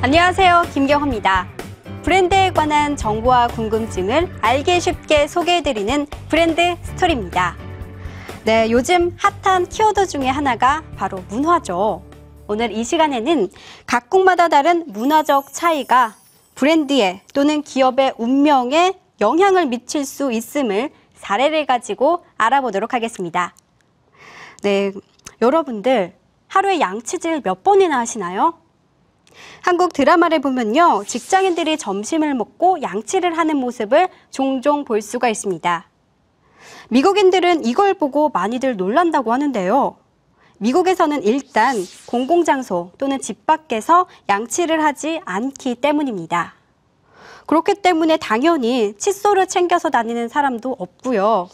안녕하세요. 김경호입니다. 브랜드에 관한 정보와 궁금증을 알기 쉽게 소개해드리는 브랜드 스토리입니다. 네, 요즘 핫한 키워드 중에 하나가 바로 문화죠. 오늘 이 시간에는 각국마다 다른 문화적 차이가 브랜드에 또는 기업의 운명에 영향을 미칠 수 있음을 사례를 가지고 알아보도록 하겠습니다. 네, 여러분들 하루에 양치질 몇 번이나 하시나요? 한국 드라마를 보면요. 직장인들이 점심을 먹고 양치를 하는 모습을 종종 볼 수가 있습니다. 미국인들은 이걸 보고 많이들 놀란다고 하는데요. 미국에서는 일단 공공장소 또는 집 밖에서 양치를 하지 않기 때문입니다. 그렇기 때문에 당연히 칫솔을 챙겨서 다니는 사람도 없고요.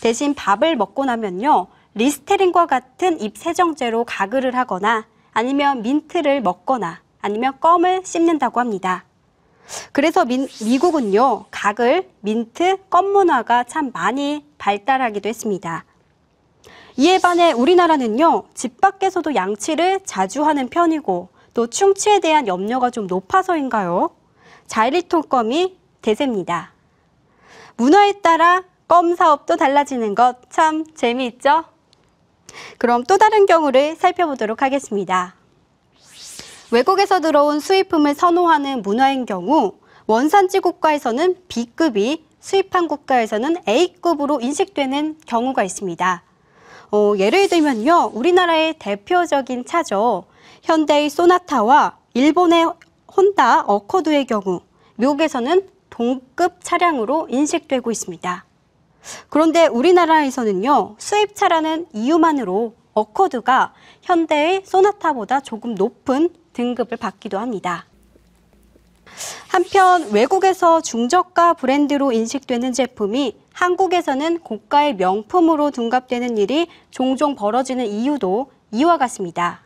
대신 밥을 먹고 나면요. 리스테린과 같은 입 세정제로 가글을 하거나 아니면 민트를 먹거나 아니면 껌을 씹는다고 합니다. 그래서 민, 미국은요, 가글, 민트, 껌 문화가 참 많이 발달하기도 했습니다. 이에 반해 우리나라는요, 집 밖에서도 양치를 자주 하는 편이고 또 충치에 대한 염려가 좀 높아서인가요? 자일리톨 껌이 대세입니다. 문화에 따라 껌 사업도 달라지는 것 참 재미있죠? 그럼 또 다른 경우를 살펴보도록 하겠습니다. 외국에서 들어온 수입품을 선호하는 문화인 경우 원산지 국가에서는 B급이 수입한 국가에서는 A급으로 인식되는 경우가 있습니다. 어, 예를 들면요. 우리나라의 대표적인 차죠. 현대의 소나타와 일본의 혼다 어코드의 경우 미국에서는 동급 차량으로 인식되고 있습니다. 그런데 우리나라에서는요. 수입차라는 이유만으로 어코드가 현대의 소나타보다 조금 높은 등급을 받기도 합니다. 한편 외국에서 중저가 브랜드로 인식되는 제품이 한국에서는 고가의 명품으로 둔갑되는 일이 종종 벌어지는 이유도 이와 같습니다.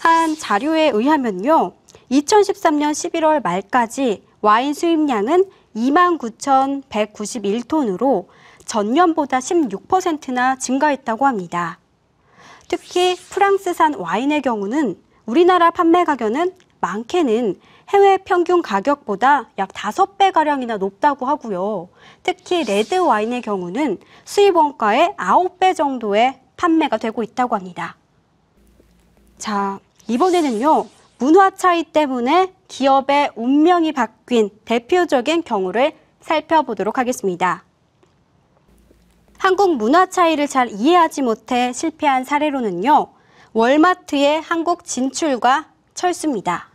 한 자료에 의하면요. 2013년 11월 말까지 와인 수입량은 29,191톤으로 전년보다 16%나 증가했다고 합니다. 특히 프랑스산 와인의 경우는 우리나라 판매 가격은 많게는 해외 평균 가격보다 약 5배가량이나 높다고 하고요. 특히 레드 와인의 경우는 수입 원가의 9배 정도의 판매가 되고 있다고 합니다. 자, 이번에는요. 문화 차이 때문에 기업의 운명이 바뀐 대표적인 경우를 살펴보도록 하겠습니다. 한국 문화 차이를 잘 이해하지 못해 실패한 사례로는요. 월마트의 한국 진출과 철수입니다.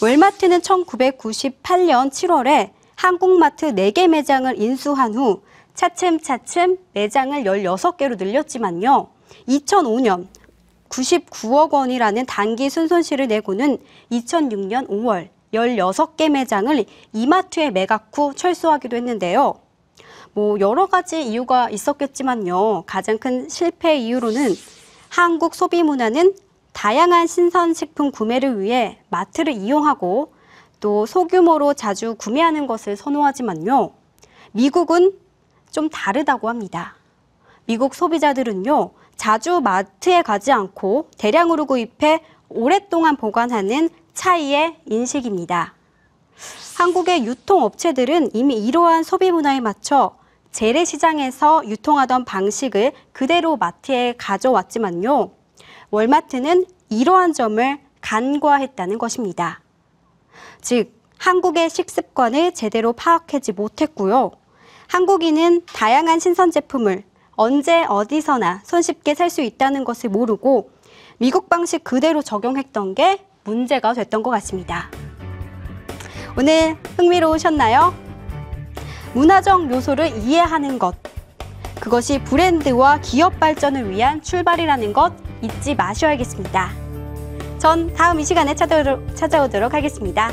월마트는 1998년 7월에 한국마트 4개 매장을 인수한 후 차츰차츰 매장을 16개로 늘렸지만요. 2005년 99억 원이라는 단기 순손실을 내고는 2006년 5월 16개 매장을 이마트에 매각 후 철수하기도 했는데요. 뭐 여러 가지 이유가 있었겠지만요. 가장 큰 실패 이유로는 한국 소비 문화는 다양한 신선식품 구매를 위해 마트를 이용하고 또 소규모로 자주 구매하는 것을 선호하지만요. 미국은 좀 다르다고 합니다. 미국 소비자들은요, 자주 마트에 가지 않고 대량으로 구입해 오랫동안 보관하는 차이의 인식입니다. 한국의 유통업체들은 이미 이러한 소비 문화에 맞춰 재래시장에서 유통하던 방식을 그대로 마트에 가져왔지만요. 월마트는 이러한 점을 간과했다는 것입니다. 즉, 한국의 식습관을 제대로 파악하지 못했고요. 한국인은 다양한 신선 제품을 언제 어디서나 손쉽게 살 수 있다는 것을 모르고 미국 방식 그대로 적용했던 게 문제가 됐던 것 같습니다. 오늘 흥미로우셨나요? 문화적 요소를 이해하는 것. 그것이 브랜드와 기업 발전을 위한 출발이라는 것 잊지 마셔야겠습니다. 전 다음 이 시간에 찾아오도록 하겠습니다.